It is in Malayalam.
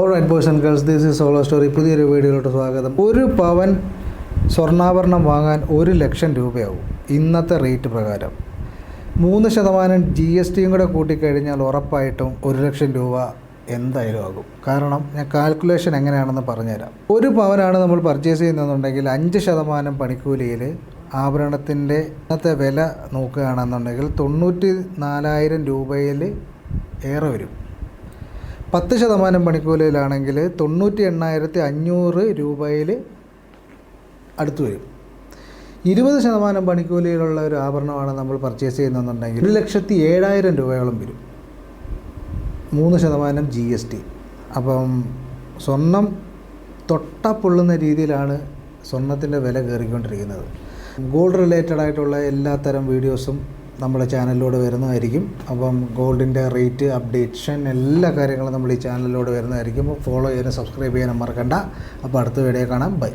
All right boys and girls this is solo story പുതിയൊരു വീഡിയോയിലോട്ട് സ്വാഗതം. ഒരു പവൻ സ്വർണാഭരണം വാങ്ങാൻ ഒരു ലക്ഷം രൂപയാവും. ഇന്നത്തെ റേറ്റ് പ്രകാരം. മൂന്ന് ശതമാനം ജി എസ് ടിയും കൂടെ കൂട്ടിക്കഴിഞ്ഞാൽ ഉറപ്പായിട്ടും ഒരു ലക്ഷം രൂപ എന്തായാലും ആകും. കാരണം ഞാൻ കാൽക്കുലേഷൻ എങ്ങനെയാണെന്ന് പറഞ്ഞുതരാം. ഒരു പവനാണ് നമ്മൾ പർച്ചേസ് ചെയ്യുന്നതെന്നുണ്ടെങ്കിൽ അഞ്ച് ശതമാനം പണിക്കൂലിയിൽ ആഭരണത്തിന്റെ ഇന്നത്തെ വില നോക്കുകയാണെന്നുണ്ടെങ്കിൽ തൊണ്ണൂറ്റി നാലായിരം രൂപയിൽ ഏറെ വരും. പത്ത് ശതമാനം പണിക്കൂലിയിലാണെങ്കിൽ തൊണ്ണൂറ്റി എണ്ണായിരത്തി അഞ്ഞൂറ് രൂപയിൽ അടുത്ത് വരും. ഇരുപത് ശതമാനം പണിക്കൂലിയിലുള്ള ഒരു ആഭരണമാണ് നമ്മൾ പർച്ചേസ് ചെയ്യുന്നതെന്നുണ്ടെങ്കിൽ ഒരു ലക്ഷത്തി ഏഴായിരം രൂപയോളം വരും. മൂന്ന് ശതമാനം ജി എസ് ടി അപ്പം സ്വർണം തൊട്ടപ്പൊള്ളുന്ന രീതിയിലാണ് സ്വർണത്തിന്റെ വില കയറിക്കൊണ്ടിരിക്കുന്നത്. ഗോൾഡ് റിലേറ്റഡ് ആയിട്ടുള്ള എല്ലാത്തരം വീഡിയോസും നമ്മുടെ ചാനലിലൂടെ വരുന്നതായിരിക്കും. അപ്പം ഗോൾഡിന്റെ റേറ്റ് അപ്ഡേഷൻ എല്ലാ കാര്യങ്ങളും നമ്മൾ ഈ ചാനലിലൂടെ വരുന്നതായിരിക്കും. ഫോളോ ചെയ്യാനും സബ്സ്ക്രൈബ് ചെയ്യാനും മറക്കണ്ട. അപ്പോൾ അടുത്ത വീഡിയോ കാണാം. ബൈ